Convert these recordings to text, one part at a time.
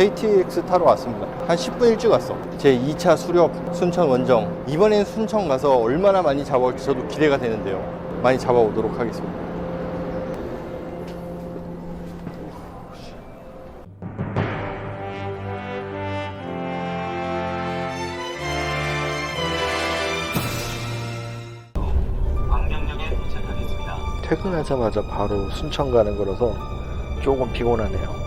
KTX 타러 왔습니다. 한 10분 일찍 왔어. 제 2차 수렵 순천 원정. 이번엔 순천 가서 얼마나 많이 잡아올지 저도 기대가 되는데요. 많이 잡아오도록 하겠습니다. 광명역에 도착하겠습니다. 퇴근하자마자 바로 순천 가는 거라서 조금 피곤하네요.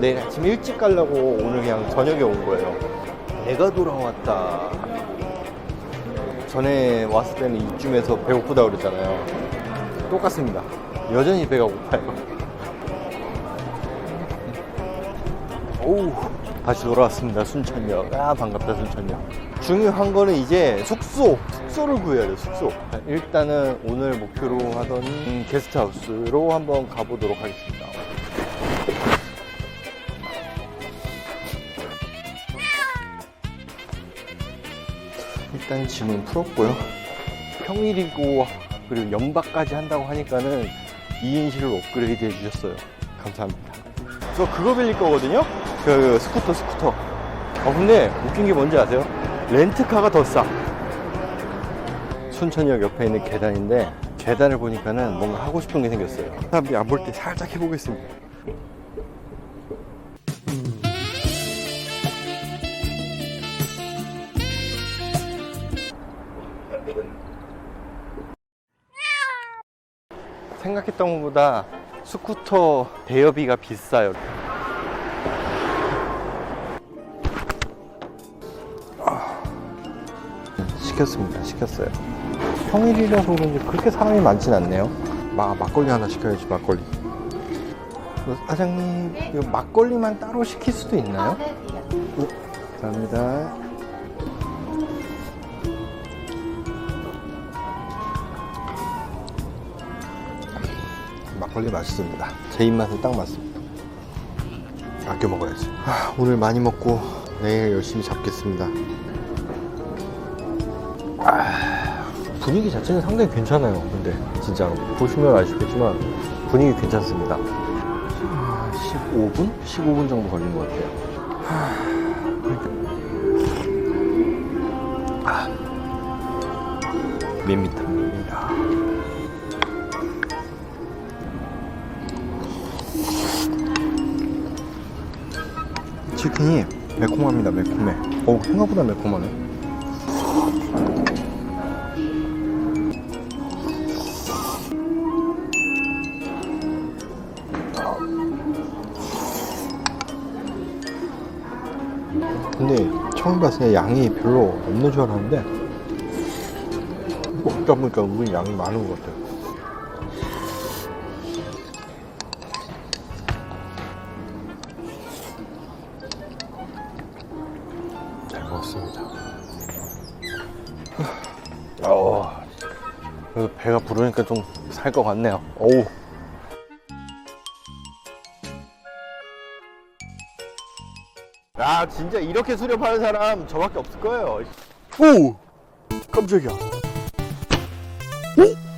내일 아침 일찍 가려고 오늘 그냥 저녁에 온 거예요. 내가 돌아왔다. 전에 왔을 때는 이쯤에서 배고프다 그랬잖아요. 똑같습니다. 여전히 배가 고파요. 오우, 다시 돌아왔습니다. 순천역. 아, 반갑다, 순천역. 중요한 거는 이제 숙소, 숙소를 구해야 돼요, 숙소. 일단은 오늘 목표로 하던 음, 게스트하우스로 한번 가보도록 하겠습니다. 일단 짐은 풀었고요. 평일이고 그리고 연박까지 한다고 하니까는 2인실로 업그레이드 해주셨어요. 감사합니다. 저 그거 빌릴 거거든요? 그 스쿠터 스쿠터. 어 근데 웃긴 게 뭔지 아세요? 렌트카가 더 싸. 순천역 옆에 있는 계단인데 계단을 보니까는 뭔가 하고 싶은 게 생겼어요. 사람들이 안 볼 때 살짝 해보겠습니다. 생각했던 것보다 스쿠터 대여비가 비싸요. 아, 시켰습니다. 시켰어요. 평일이라서 그런지 그렇게 사람이 많진 않네요. 마, 막걸리 하나 시켜야지, 막걸리. 그 사장님, 이거 막걸리만 따로 시킬 수도 있나요? 어, 감사합니다. 막걸리 맛있습니다. 제 입맛에 딱 맞습니다. 아껴 먹어야지. 아, 오늘 많이 먹고 내일 열심히 잡겠습니다. 아, 분위기 자체는 상당히 괜찮아요. 근데 진짜로 보시면 아시겠지만 분위기 괜찮습니다. 15분? 15분 정도 걸린 것 같아요. 아, 밋밋합니다. 치킨이 매콤합니다, 매콤해. 어 생각보다 매콤하네. 근데 처음 봤을 때 양이 별로 없는 줄 알았는데 먹다 보니까 은근히 양이 많은 것 같아요. 어, 그래도 배가 부르니까 좀 살 것 같네요. 어우. 야, 진짜 이렇게 수렵하는 사람 저밖에 없을 거예요. 오! 깜짝이야. 오?